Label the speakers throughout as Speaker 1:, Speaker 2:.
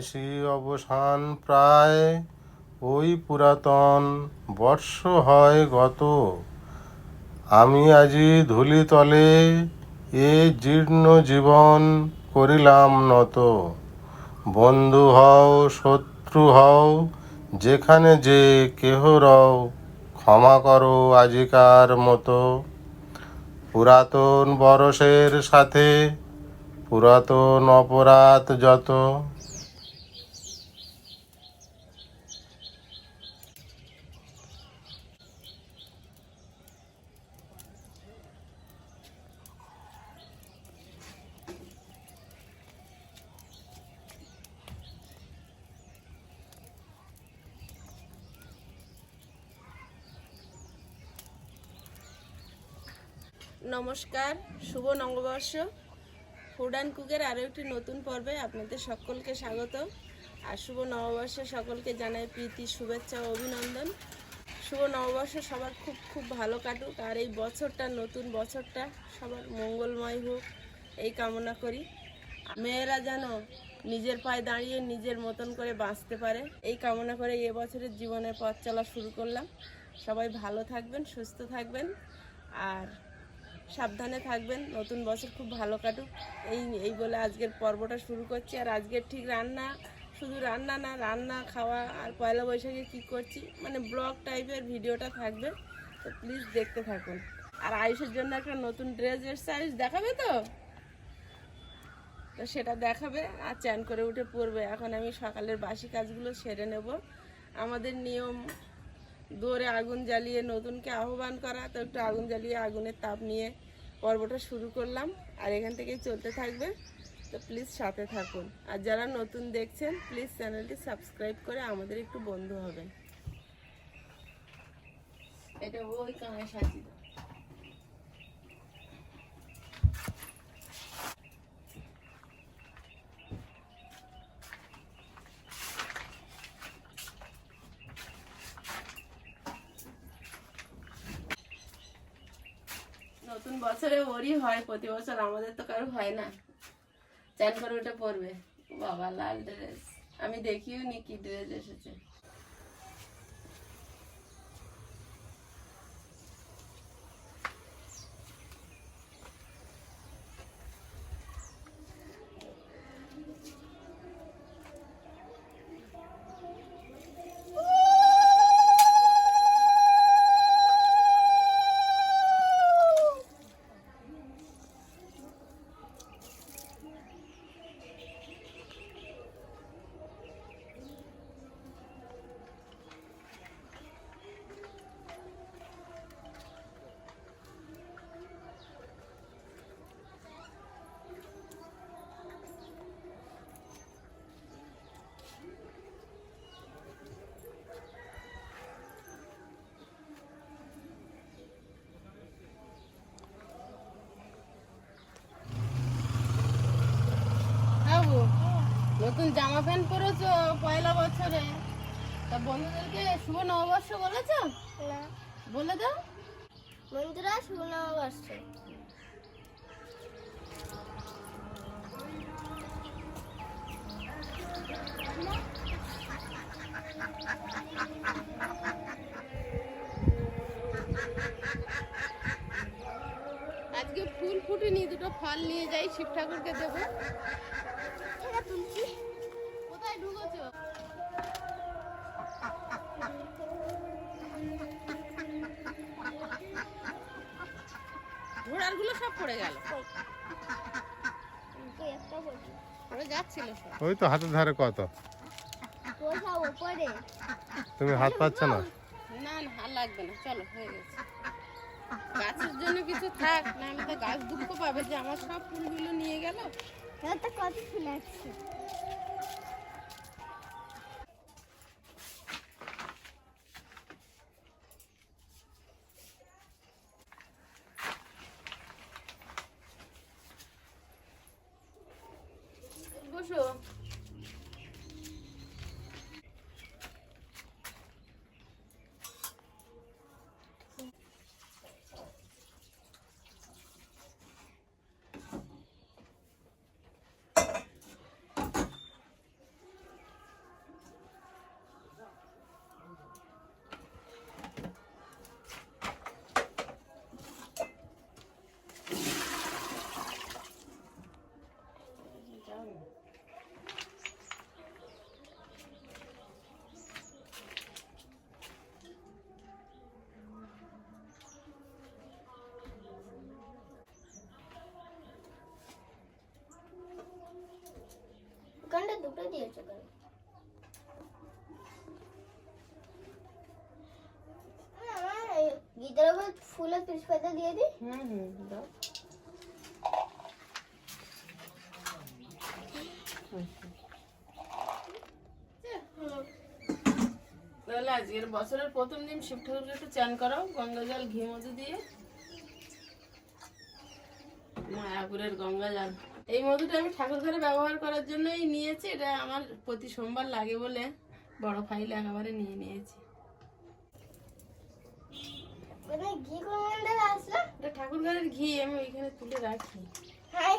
Speaker 1: নিশি অবসান প্রায় ওই পুরাতন বর্ষ হয় গত। আমি আজি ধুলিতলে এ জীর্ণ জীবন করিলাম নত। বন্ধু হও, শত্রু হও, যেখানে যে কেহ রও, ক্ষমা করো আজিকার মতো। পুরাতন বরসের সাথে পুরাতন অপরাধ যত।
Speaker 2: নমস্কার, শুভ নববর্ষ। ফুড অ্যান্ড কুকের আরও একটি নতুন পর্বে আপনাদের সকলকে স্বাগত। আর শুভ নববর্ষে, সকলকে জানাই প্রীতি, শুভেচ্ছা অভিনন্দন। শুভ নববর্ষ সবার খুব খুব ভালো কাটুক, আর এই বছরটা, নতুন বছরটা সবার মঙ্গলময় হোক, এই কামনা করি। মেয়েরা যেন নিজের পায়ে দাঁড়িয়ে নিজের মতন করে বাঁচতে পারে, এই কামনা করে এবছরের জীবনের পথ চলা শুরু করলাম। সবাই ভালো থাকবেন, সুস্থ থাকবেন। আর সাবধানে থাকবেন, নতুন বছর খুব ভালো কাটুক। এই এই বলে আজকের পর্বটা শুরু করছি। আর আজকের ঠিক রান্না, শুধু রান্না না, রান্না, খাওয়া আর পয়লা বৈশাখে কী করছি মানে ব্লগ টাইপের ভিডিওটা থাকবে, তো প্লিজ দেখতে থাকুন। আর আয়ুষের জন্য একটা নতুন ড্রেস এসছে, আয়ুষ দেখাবে তো? তো সেটা দেখাবে আর চ্যান করে উঠে পড়বে। এখন আমি সকালের বাসি কাজগুলো সেরে নেব। আমাদের নিয়ম দৌড়ে আগুন জ্বালিয়ে নতুনকে আহ্বান করা, তো একটু আগুন জ্বালিয়ে আগুনের তাপ নিয়ে পর্বটা শুরু করলাম। আর এখান থেকেই চলতে থাকবে। তো প্লিজ সাথে থাকুন। আর যারা নতুন দেখছেন প্লিজ চ্যানেলটি সাবস্ক্রাইব করে আমাদের একটু বন্ধু হবেন। এটা ওই কানে সাজিয়ে বছরে ওরই হয়, প্রতি বছর আমাদের তো কারও হয় না। চান করে ওটা পরবে বাবা, লাল ড্রেস আমি দেখিও নি কি ড্রেস এসেছে বাবু নতুন জামা প্যান্ট পরেছো পয়লা বছরে? তা বন্ধুদেরকে শুভ নববর্ষ বলেছ?
Speaker 3: না।
Speaker 2: বলে দাও।
Speaker 3: বন্ধুরা শুভ নববর্ষ।
Speaker 2: আজকে ফুল ফুটেনি দুটো ফল নিয়ে যাই শিব ঠাকুরকে দেবো।
Speaker 3: এটা তুলছি
Speaker 2: কোথায় ঢুকেছো? ঘোড়ারগুলো সব পড়ে গেল। পড়ে যাচ্ছিল সব
Speaker 1: ওই তো হাতের ধারে কত? তুমি হাত পাচ্ছ না?
Speaker 2: না না লাগবে না। চলো হয়ে গেছে। গাছের জন্য কিছু থাক না আমি তো গাছ দুঃখ পাবে যে আমার সব ফুলগুলো নিয়ে গেল।
Speaker 3: এটা কত ফুল আছে
Speaker 2: বসো
Speaker 3: দুটো দিয়েছ কেন? আমার এই গীতার উপর ফুল আর তেজপাতা দিয়ে দিই।
Speaker 2: হুম হুম দাও। তাহলে আজকের বছরের প্রথম দিন শিব ঠাকুরকে একটু চান করাও গঙ্গা জল ঘি মধু দিয়ে। মায়াপুরের গঙ্গা জল। এই মধুটা আমি ঠাকুর ঘরে ব্যবহার করার জন্যই নিয়েছি। এটা আমার প্রতি সোমবার লাগে বলে বড় ফাইল একেবারে নিয়ে নিয়েছি।
Speaker 3: ঘি
Speaker 2: ঠাকুর ঘরের আমি ওইখানে তুলে রাখি।
Speaker 3: হ্যাঁ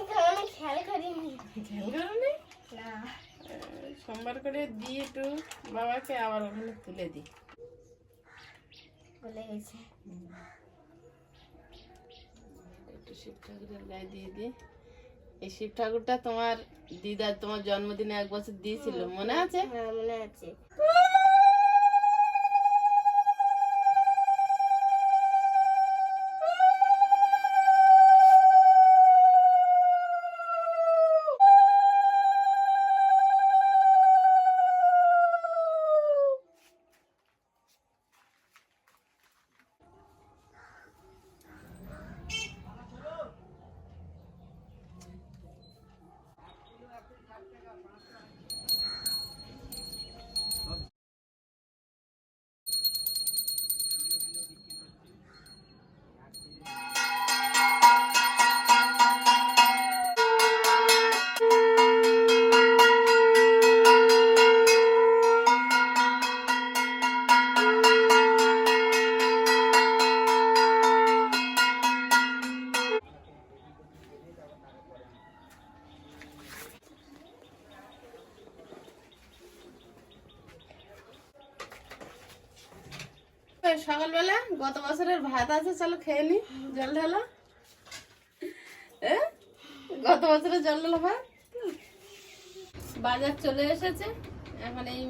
Speaker 2: সোমবার করে দিই একটু বাবাকে আবার ওখানে তুলে দিই।
Speaker 3: গেছে।
Speaker 2: একটু শিব ঠাকুরের গায়ে দিয়ে দিই। এই শিব ঠাকুরটা তোমার দিদার, তোমার জন্মদিনে এক বছর দিয়েছিল, মনে আছে?
Speaker 3: হ্যাঁ মনে আছে।
Speaker 2: গত বছরের ভাত আছে, চলো খেয়ে নি, জল ঢালা? গত বছরের জল ঢালা ভাত? বাজার চলে এসেছে। এখন এই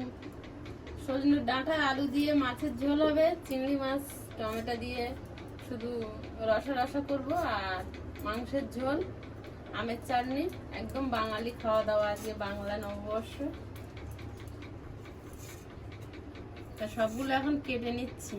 Speaker 2: সজনের ডাঁটা, আলু দিয়ে মাছের ঝোল হবে, চিংড়ি মাছ, টমেটো দিয়ে শুধু রসা রসা করব আর মাংসের ঝোল, আমের চাটনি, একদম বাঙালি খাওয়া দাওয়া আজকে বাংলা নববর্ষ। তা সবগুলো এখন কেটে নিচ্ছি।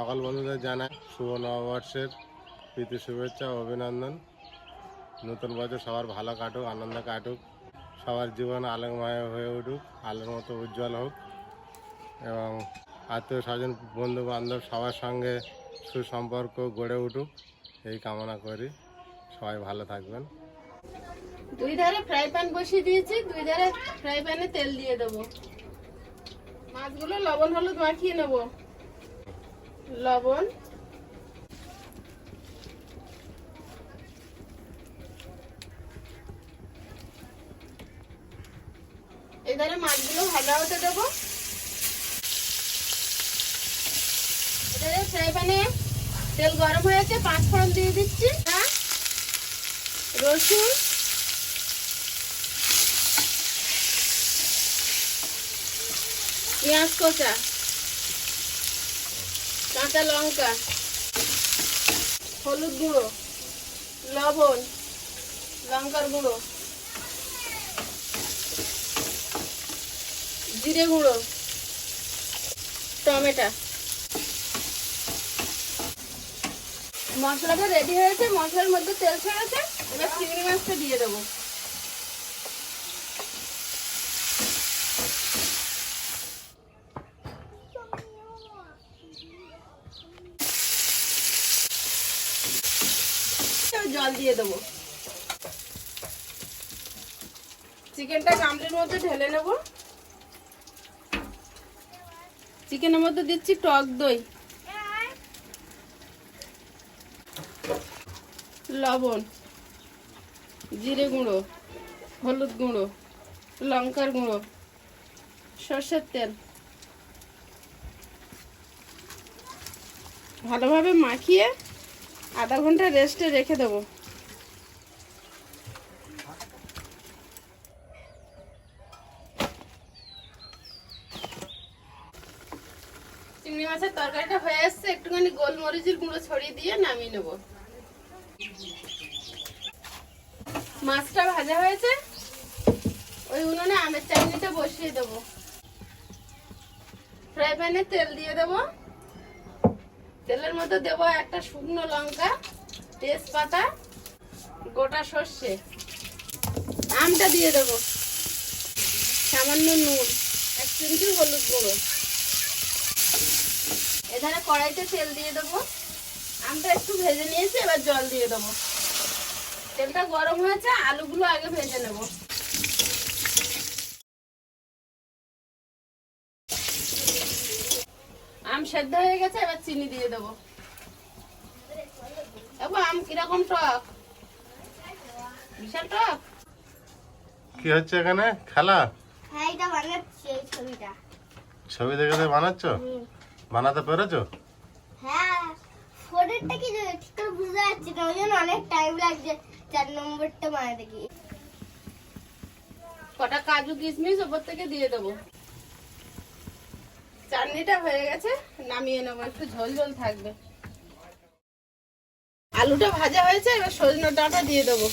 Speaker 1: সকল বন্ধুদের জানাই শুভ নববর্ষের প্রীতি, শুভেচ্ছা অভিনন্দন। নতুন বছর সবার ভালো কাটুক, আনন্দ কাটুক, সবার জীবন আলোকময় হয়ে উঠুক, আলোর মতো উজ্জ্বল হোক। এবং আত্মীয় স্বজন, বন্ধু বান্ধব সবার সঙ্গে সুসম্পর্ক গড়ে উঠুক, এই কামনা করি। সবাই ভালো থাকবেন।
Speaker 2: দুই ধারে ফ্রাই প্যান বসিয়ে দিয়েছি, দুই ধারে ফ্রাই প্যানে তেল দিয়ে দেবো। মাছগুলো লবণ, হলুদ মাখিয়ে নেব। লবণ। এবারে মাছগুলো ভাজা হতে দেবো। এধারে ফ্রাই প্যানে তেল গরম হয়েছে পাঁচ ফোড়ন দিয়ে দিচ্ছি। রসুন। পেঁয়াজ কষা কাঁচা লঙ্কা, হলুদ গুঁড়ো, লবণ, লঙ্কার গুঁড়ো, জিরে গুঁড়ো, টমেটো। মশলাটা রেডি হয়েছে, মশলার মধ্যে তেল ছেড়েছে, এবার চিংড়ি মাছটা দিয়ে দেবো এবার জল দিয়ে দেবো। চিকেনটা গামলির মধ্যে ঢেলে নেব। চিকেনের মধ্যে দিচ্ছি টক দই। লবণ, জিরে গুঁড়ো, হলুদ গুঁড়ো, লঙ্কার গুঁড়ো, সর্ষের তেল। ভালোভাবে মাখিয়ে আধা ঘণ্টা রেস্টে রেখে দেবো। চিংড়ি মাছের তরকারিটা হয়ে আসছে, একটুখানি গোলমরিচের গুঁড়ো ছড়িয়ে দিয়ে নামিয়ে নেব। মাছটা ভাজা হয়েছে, ওই উনুনে আমের চাটনিটা বসিয়ে দেবো। ফ্রাই প্যানে তেল দিয়ে দেবো। তেলের মধ্যে দেবো একটা শুকনো লঙ্কা, তেজপাতা, গোটা সর্ষে। আমটা দিয়ে দেবো। সামান্য নুন, এক চিমটি হলুদ গুঁড়ো। এখানে কড়াইতে তেল দিয়ে দেবো। আমটা একটু ভেজে নিয়েছি এবার জল দিয়ে দেবো। তেলটা গরম হয়েছে আলুগুলো আগে ভেজে নেব। আম সেদ্ধ হয়ে গেছে এবার চিনি দিয়ে দেবো। এবার আম কীরকম টক। বিশাল টক।
Speaker 1: কি হচ্ছে এখানে? খেলা?
Speaker 3: হ্যাঁ এটা বানাচ্ছি ছবিটা।
Speaker 1: ছবি দেখে দেখে বানাচ্ছ। বানাতে পেরেছ?
Speaker 3: হ্যাঁ ফোনেরটা কি ঠিক করে বুঝতে পারছি না ওই জন্য অনেক টাইম লাগছে চার নম্বরটা বানাতে গিয়ে।
Speaker 2: কটা কাজু কিশমিশ ওপর থেকে দিয়ে দেবো। চাটনিটা হয়ে গেছে নামিয়ে নেব একটু ঝোল ঝোল থাকবে। আলুটা ভাজা হয়েছে এবার সজনে ডাঁটা দিয়ে দেবো।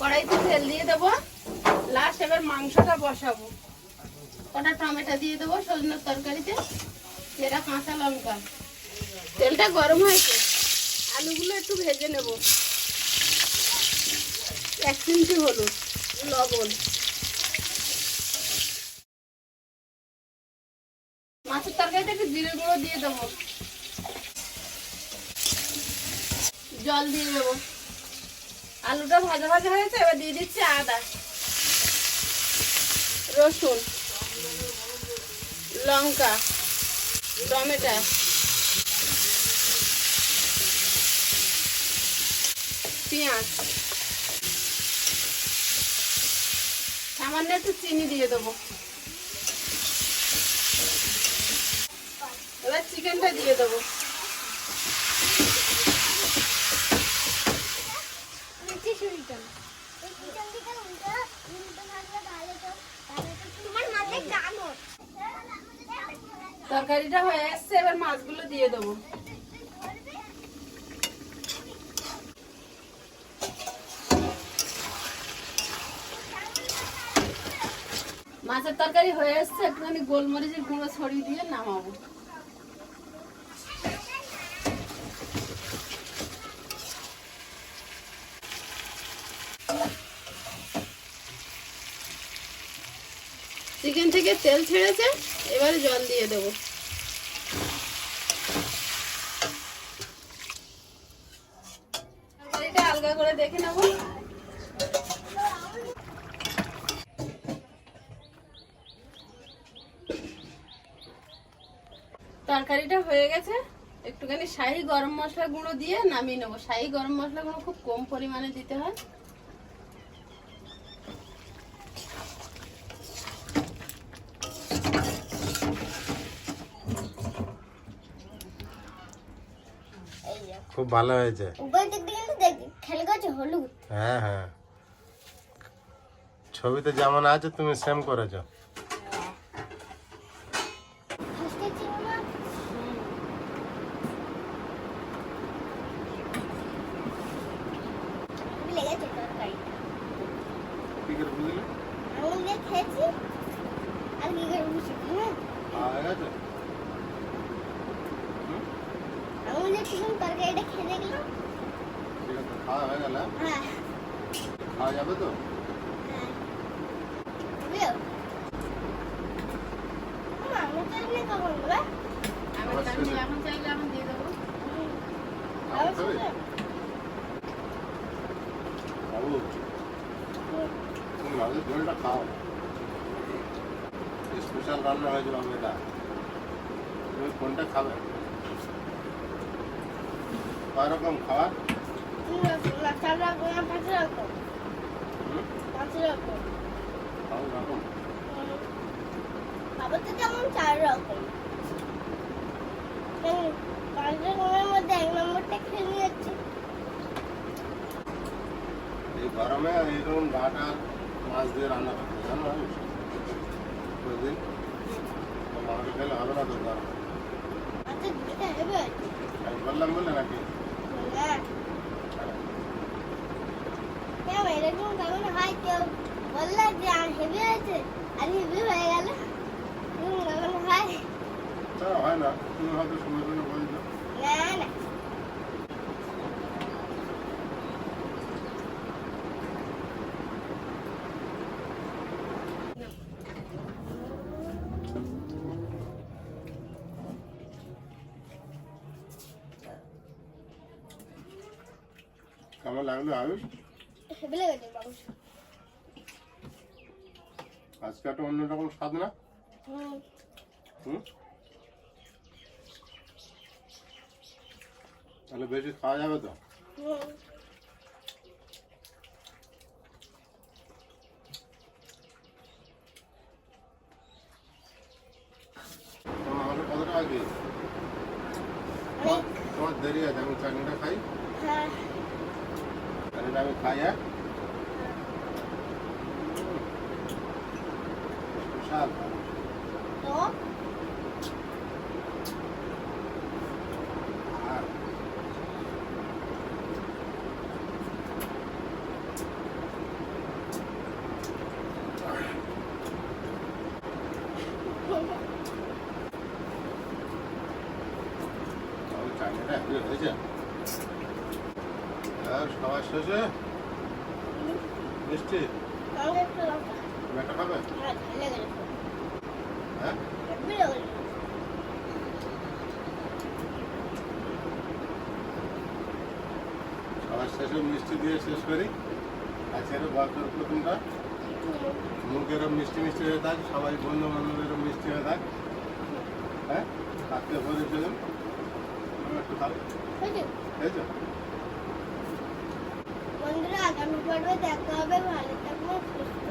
Speaker 2: কড়াইতে তেল দিয়ে দেবো। লাস্ট এবার মাংসটা বসাবো। কটা টমেটো দিয়ে দেবো, সজনের তরকারিতে, যেটা কাঁচা লঙ্কা। তেলটা গরম হয়েছে, আলুগুলো একটু ভেজে নেব। এক চিমটি হলুদ, লবণ। মাছের তরকারিতে একটু জিরে গুঁড়ো দিয়ে দেবো। জল দিয়ে দেবো। আলুটা ভাজা ভাজা হয়েছে, এবার দিয়ে দিচ্ছি আদা, রসুন। লঙ্কা টমেটো। পেঁয়াজ। সামান্য একটু চিনি দিয়ে দেবো। এবার চিকেনটা দিয়ে দেবো। তরকারিটা হয়ে এসছে এবার মাছগুলো দিয়ে দেবো। মাছের তরকারি হয়ে এসছে একটুখানি গোলমরিচের গুঁড়ো ছড়িয়ে দিয়ে নামাবো। চিকেন থেকে তেল ছেড়েছে, এবারে জল দিয়ে দেবো তরকারিটা আলগা করে দেখে নেব। তরকারিটা হয়ে গেছে। একটুখানি শাহি গরম মশলা গুঁড়ো দিয়ে নামিয়ে নেব। শাহি গরম মশলা গুঁড়ো খুব কম পরিমাণে দিতে হয়।
Speaker 1: খুব ভালো হয়েছে
Speaker 3: উপর দিক দিয়ে কিন্তু দেখ খেলে গেছে হলুদ
Speaker 1: হ্যাঁ হ্যাঁ। ছবিতে যেমন আছে তুমি সেম করেছ।
Speaker 3: তরকারিটা হ্যাঁ।
Speaker 1: খাওয়া যাবে তো?
Speaker 3: হ্যাঁ। আমি
Speaker 2: আমি
Speaker 1: ঝোলটা খাও। স্পেশাল রান্না হয়েছে বাবু এটা। তুমি কোনটা খাবে? কয় রকম খাবার
Speaker 3: রকম পাঁচ রকম
Speaker 1: হুম?
Speaker 3: পাঁচ রকম
Speaker 1: সব রকম
Speaker 3: খাবার তো যেমন চার রকম হুম, পাঁচ পাঁচটা রুমের মধ্যে এক নম্বরটা খেয়ে নিয়েছি
Speaker 1: এই গরমে এইরকম ডাটা মাছ দিয়ে রান্না করতে জানো আমি প্রতিদিন তো মাংস খেলে হবে না তো গরম
Speaker 3: আচ্ছা দুটা হেবে আছে
Speaker 1: আমি বললাম বলে নাকি
Speaker 3: না কেউ এরকম কেমন হয় কেউ বললে যে হেভি হয়েছে আর হেভি হয়ে গেল এরকম কেমন হয়
Speaker 1: তা হয় না তুমি হয়তো সময় করে বলছো
Speaker 3: না না
Speaker 1: কেমন লাগল আয়ুষ
Speaker 3: হেভি লেগেছে মাংস
Speaker 1: আজকে একটা অন্যরকম স্বাদ না?
Speaker 3: হুম?
Speaker 1: তাহলে বেশি খাওয়া যাবে তো?
Speaker 3: হুম
Speaker 1: তোমার আমাকে কত টাকা কি তোমার তোমার দেরি আছে আমি চাটনিটা খাই
Speaker 3: হ্যাঁ
Speaker 1: চাটনিটা আমি খাই হ্যাঁ স্বাদ
Speaker 3: তো
Speaker 1: আর তবে চাটনিটা হেভি হয়েছে আর সবার শেষে মিষ্টি
Speaker 3: মাংস একটু লঙ্কা
Speaker 1: তুমি একটা খাবে
Speaker 3: হ্যাঁ লেগেছে
Speaker 1: হ্যাঁ
Speaker 3: হেভি লেগেছে
Speaker 1: সবার শেষে মিষ্টি দিয়ে শেষ করি আজকের গল্পের প্রথমটা মুখেরও মিষ্টি মিষ্টি হয়ে? থাক সবাই বন্ধু মিষ্টি হয়ে থাক হ্যাঁ থাকতে বলেছিলেন একটু
Speaker 3: হয়েছে
Speaker 1: খেয়েছো
Speaker 3: বন্ধুরা আগামী পর্বে দেখা হবে ভালো থাকবেন সুস্থ